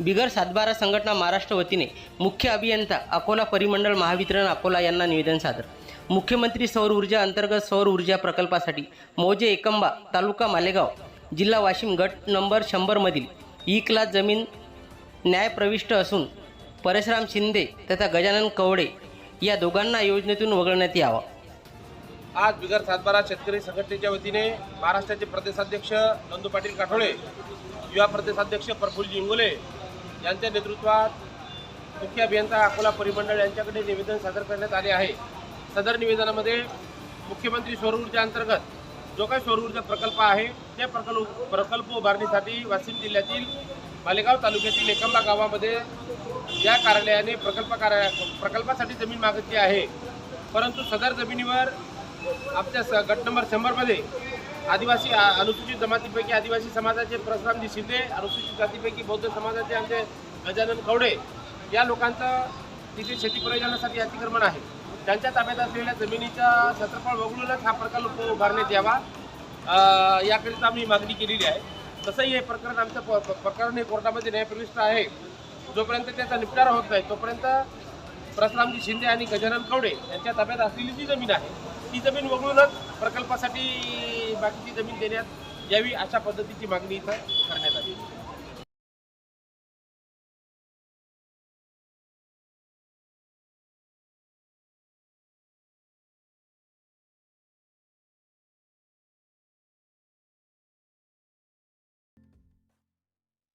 बिगर सातबारा संघटना महाराष्ट्र वतीने मुख्य अभियंता अकोला परिमंडळ महावितरण अकोला यांना निवेदन सादर. मुख्यमंत्री सौर ऊर्जा अंतर्गत सौर ऊर्जा प्रकल्पासाठी मौजे एकंबा तालुका मालेगाव जिल्हा वाशिम गट नंबर शंभरमधील ई क्लास जमीन न्याय प्रविष्ट असून परशुराम शिंदे तथा गजानन कवडे या दोघांना योजनेतून वगळण्यात यावं. आज बिगर सातबारा शेतकरी संघटनेच्या वतीने महाराष्ट्राचे प्रदेशाध्यक्ष नंदू पाटील काठोळे युवा प्रदेशाध्यक्ष प्रफुल्लजी इंगोले यांच्या नेतृत्वात मुख्य अभियंता अकोला परिमंडळ यांच्याकडे निवेदन सादर करण्यात आले आहे. सदर निवेदनामध्ये मुख्यमंत्री सौर ऊर्जा अंतर्गत जो काही सौर ऊर्जा प्रकल्प आहे त्या प्रकल्प प्रकल्प उभारणीसाठी वाशिम जिल्ह्यातील मालेगाव तालुक्यातील एकंबा गावामध्ये या कार्यालयाने प्रकल्प कार्या प्रकल्पासाठी जमीन मागितली आहे. परंतु सदर जमिनीवर आमच्या स गट नंबर शंभरमध्ये आदिवासी अनुसूचित जमातीपैकी आदिवासी समाजाचे परशुरामजी शिंदे अनुसूचित जातीपैकी बौद्ध समाजाचे आमचे गजानन कवडे या लोकांचं तिथे शेती प्रयोजनासाठी अतिक्रमण आहे. त्यांच्या ताब्यात असलेल्या जमिनीचा क्षेत्रफळ वगळूनच हा प्रकल्प उभारण्यात यावा. याकरिता आम्ही मागणी केलेली आहे. तसंही हे प्रकरण आमचं प- प्रकरण हे कोर्टामध्ये न्यायप्रविष्ट आहे. जोपर्यंत त्याचा निपटारा होत नाही तोपर्यंत परशुरामजी शिंदे आणि गजानन कवडे यांच्या ताब्यात असलेली जी जमीन आहे ती जमीन वगळूनच प्रकल्पासाठी बाकीची जमीन देण्यात यावी अशा पद्धतीची मागणी इथं करण्यात आली.